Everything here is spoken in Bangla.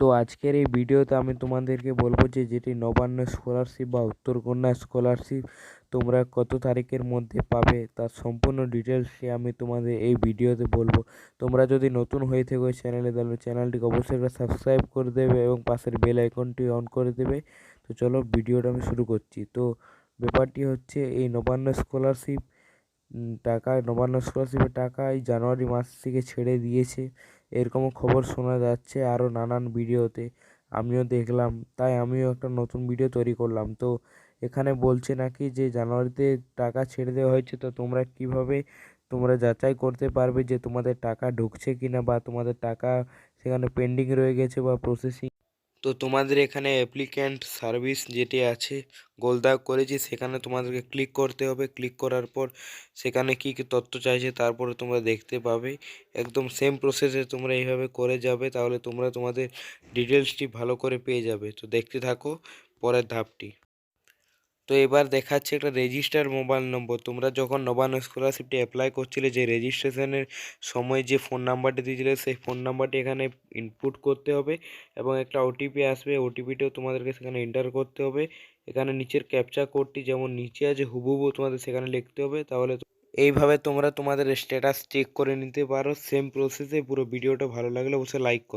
তো আজকের এই ভিডিওতে আমি তোমাদেরকে বলব যে যেটি নবান্ন স্কলারশিপ বা উত্তরকন্যা স্কলারশিপ তোমরা কত তারিখের মধ্যে পাবে, তার সম্পূর্ণ ডিটেলসটি আমি তোমাদের এই ভিডিওতে বলব। তোমরা যদি নতুন হয়ে থাকো চ্যানেলে তাহলে চ্যানেলটিকে অবশ্যই একটা সাবস্ক্রাইব করে দেবে এবং পাশের বেল আইকনটি অন করে দেবে। তো চলো ভিডিওটা আমি শুরু করছি। তো ব্যাপারটি হচ্ছে এই নবান্ন স্কলারশিপ টাকা, নবান্ন স্কলারশিপের টাকা এই জানুয়ারি মাস থেকে ছেড়ে দিয়েছে। এরকমও খবর শোনা যাচ্ছে আরও নানান ভিডিওতে। আমিও দেখলাম, তাই আমিও একটা নতুন ভিডিও তৈরি করলাম। তো এখানে বলছে নাকি যে জানুয়ারিতে টাকা ছেড়ে দেওয়া হয়েছে, তো তোমরা কীভাবে তোমরা যাচাই করতে পারবে যে তোমাদের টাকা ঢুকছে কি না বা তোমাদের টাকা সেখানে পেন্ডিং রয়ে গেছে বা প্রসেসিং তো তোমাদের এখানে অ্যাপ্লিক্যান্ট সার্ভিস যেটি আছে, গোলদাগ করেছি, সেখানে তোমাদেরকে ক্লিক করতে হবে। ক্লিক করার পর সেখানে কি কী তথ্য চাইছে, তারপরে তোমরা দেখতে পাবে। একদম সেম প্রসেসে তোমরা এইভাবে করে যাবে, তাহলে তোমরা তোমাদের ডিটেলসটি ভালো করে পেয়ে যাবে। তো দেখতে থাকো, পরের ধাপটি। তো এবার দেখাচ্ছে একটা রেজিস্টার মোবাইল নম্বর তোমরা যখন নবান্ন স্কলারশিপটি অ্যাপ্লাই করছিলে, যে রেজিস্ট্রেশনের সময় যে ফোন নাম্বারটি দিয়েছিলে, সেই ফোন নাম্বারটি এখানে ইনপুট করতে হবে এবং একটা ওটিপি আসবে। ওটিপিটাও তোমাদেরকে সেখানে এন্টার করতে হবে। এখানে নিচের ক্যাপচা কোডটি যেমন নিচে আছে, হুবহু তোমাদের সেখানে লিখতে হবে। তাহলে এইভাবে তোমরা তোমাদের স্ট্যাটাস চেক করে নিতে পারো। সেম প্রসেসে পুরো ভিডিওটা ভালো লাগলে অবশ্যই লাইক